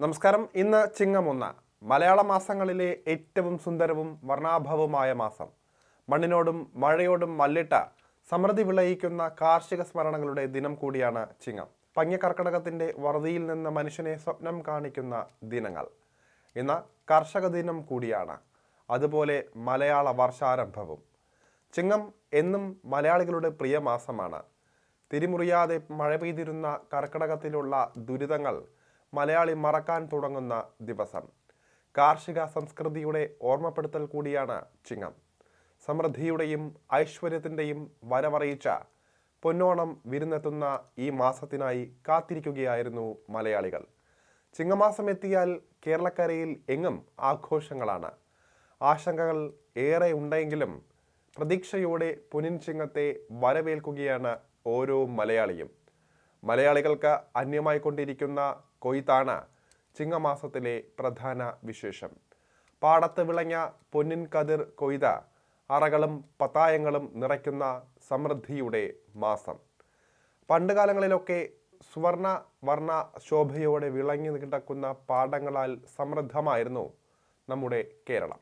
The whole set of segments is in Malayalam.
നമസ്കാരം. ഇന്ന് ചിങ്ങം ഒന്ന് മലയാള മാസങ്ങളിലെ ഏറ്റവും സുന്ദരവും വർണാഭവുമായ മാസം. മണ്ണിനോടും മഴയോടും മല്ലിട്ട സമൃദ്ധി വിളയിക്കുന്ന കാർഷിക സ്മരണകളുടെ ദിനം കൂടിയാണ് ചിങ്ങം. പഞ്ഞക്കർക്കടകത്തിന്റെ വറുതിയിൽ നിന്ന് മനുഷ്യനെ സ്വപ്നം കാണിക്കുന്ന ദിനങ്ങൾ. ഇന്ന് കർഷക ദിനം കൂടിയാണ്. അതുപോലെ മലയാള വർഷാരംഭവും. ചിങ്ങം എന്നും മലയാളികളുടെ പ്രിയ മാസമാണ്. തിരിമുറിയാതെ മഴ പെയ്തിരുന്ന കർക്കിടകത്തിലുള്ള ദുരിതങ്ങൾ മലയാളി മറക്കാൻ തുടങ്ങുന്ന ദിവസം. കാർഷിക സംസ്കൃതിയുടെ ഓർമ്മപ്പെടുത്തൽ കൂടിയാണ് ചിങ്ങം. സമൃദ്ധിയുടെയും ഐശ്വര്യത്തിന്റെയും വരവറിയിച്ച പൊന്നോണം വിരുന്നെത്തുന്ന ഈ മാസത്തിനായി കാത്തിരിക്കുകയായിരുന്നു മലയാളികൾ. ചിങ്ങമാസം എത്തിയാൽ കേരളക്കരയിൽ എങ്ങും ആഘോഷങ്ങളാണ്. ആശങ്കകൾ ഏറെ ഉണ്ടെങ്കിലും പ്രതീക്ഷയോടെ പൊന്നിൻ ചിങ്ങത്തെ വരവേൽക്കുകയാണ് ഓരോ മലയാളിയും. മലയാളികൾക്ക് അന്യമായി കൊണ്ടിരിക്കുന്ന കൊയ്ത്താണ് ചിങ്ങമാസത്തിലെ പ്രധാന വിശേഷം. പാടത്ത് വിളഞ്ഞ പൊന്നിൻ കതിർ കൊയ്ത അറകളും പത്തായങ്ങളും നിറയ്ക്കുന്ന സമൃദ്ധിയുടെ മാസം. പണ്ടുകാലങ്ങളിലൊക്കെ സുവർണ വർണ ശോഭയോടെ വിളങ്ങി കിടക്കുന്ന പാടങ്ങളാൽ സമൃദ്ധമായിരുന്നു നമ്മുടെ കേരളം.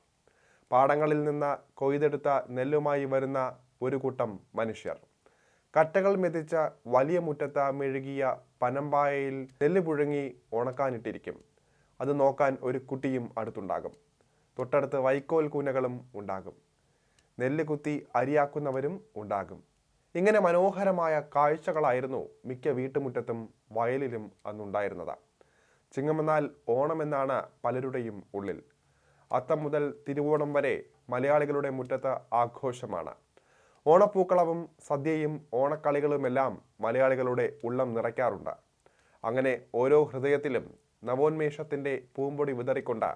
പാടങ്ങളിൽ നിന്ന് കൊയ്തെടുത്ത നെല്ലുമായി വരുന്ന ഒരു കൂട്ടം മനുഷ്യർ. കറ്റകൾ മെതിച്ച വലിയ മുറ്റത്ത് മെഴുകിയ പനമ്പായയിൽ നെല്ല് പുഴുങ്ങി ഉണക്കാനിട്ടിരിക്കും. അത് നോക്കാൻ ഒരു കുട്ടിയും അടുത്തുണ്ടാകും. തൊട്ടടുത്ത് വൈക്കോൽ കൂനകളും ഉണ്ടാകും. നെല്ല് കുത്തി അരിയാക്കുന്നവരും ഉണ്ടാകും. ഇങ്ങനെ മനോഹരമായ കാഴ്ചകളായിരുന്നു മിക്ക വീട്ടുമുറ്റത്തും വയലിലും അന്നുണ്ടായിരുന്നത്. ചിങ്ങമെന്നാൽ ഓണമെന്നാണ് പലരുടെയും ഉള്ളിൽ. അത്തം മുതൽ തിരുവോണം വരെ മലയാളികളുടെ മുറ്റത്ത് ആഘോഷമാണ്. ഓണപ്പൂക്കളവും സദ്യയും ഓണക്കളികളുമെല്ലാം മലയാളികളുടെ ഉള്ളം നിറയ്ക്കാറുണ്ട്. അങ്ങനെ ഓരോ ഹൃദയത്തിലും നവോന്മേഷത്തിന്റെ പൂമ്പൊടി വിതറിക്കൊണ്ട്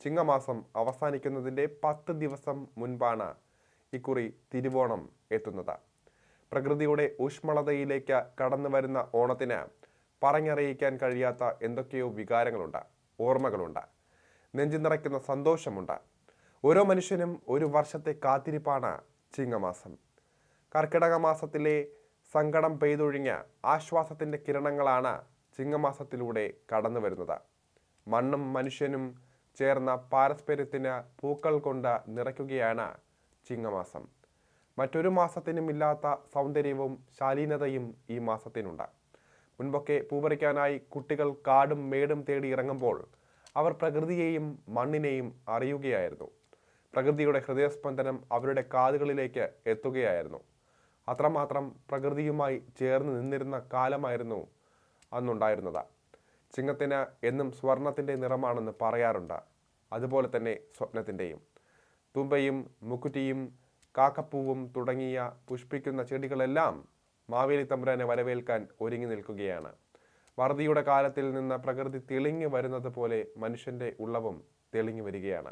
ചിങ്ങമാസം അവസാനിക്കുന്നതിന്റെ പത്ത് ദിവസം മുൻപാണ് ഇക്കുറി തിരുവോണം എത്തുന്നത്. പ്രകൃതിയുടെ ഊഷ്മളതയിലേക്ക് കടന്നു വരുന്ന ഓണത്തിന് പറഞ്ഞറിയിക്കാൻ കഴിയാത്ത എന്തൊക്കെയോ വികാരങ്ങളുണ്ട് ഓർമ്മകളുണ്ട് നെഞ്ചു നിറയ്ക്കുന്ന സന്തോഷമുണ്ട്. ഓരോ മനുഷ്യനും ഒരു വർഷത്തെ കാത്തിരിപ്പാണ് ചിങ്ങമാസം. കർക്കിടക മാസത്തിലെ സങ്കടം പെയ്തൊഴിഞ്ഞ ആശ്വാസത്തിന്റെ കിരണങ്ങളാണ് ചിങ്ങമാസത്തിലൂടെ കടന്നു വരുന്നത് മണ്ണും മനുഷ്യനും ചേർന്ന പാരസ്പര്യത്തിന് പൂക്കൾ കൊണ്ട് നിറയ്ക്കുകയാണ് ചിങ്ങമാസം. മറ്റൊരു മാസത്തിനും ഇല്ലാത്ത സൗന്ദര്യവും ശാലീനതയും ഈ മാസത്തിനുണ്ട്. മുൻപൊക്കെ പൂപറിക്കാനായി കുട്ടികൾ കാടും മേടും തേടി ഇറങ്ങുമ്പോൾ അവർ പ്രകൃതിയെയും മണ്ണിനെയും അറിയുകയായിരുന്നു. പ്രകൃതിയുടെ ഹൃദയസ്പന്ദനം അവരുടെ കാതുകളിലേക്ക് എത്തുകയായിരുന്നു. അത്രമാത്രം പ്രകൃതിയുമായി ചേർന്ന് നിന്നിരുന്ന കാലമായിരുന്നു അന്നുണ്ടായിരുന്നത്. ചിങ്ങത്തിന് എന്നും സ്വർണത്തിന്റെ നിറമാണെന്ന് പറയാറുണ്ട്. അതുപോലെ തന്നെ സ്വപ്നത്തിന്റെയും തുമ്പയും മുക്കുറ്റിയും കാക്കപ്പൂവും തുടങ്ങിയ പുഷ്പിക്കുന്ന ചെടികളെല്ലാം മാവേലി തമ്പുരാനെ വരവേൽക്കാൻ ഒരുങ്ങി നിൽക്കുകയാണ്. വറുതിയുടെ കാലത്തിൽ നിന്ന് പ്രകൃതി തെളിഞ്ഞു വരുന്നത് പോലെ മനുഷ്യന്റെ ഉള്ളവും തെളിഞ്ഞു വരികയാണ്.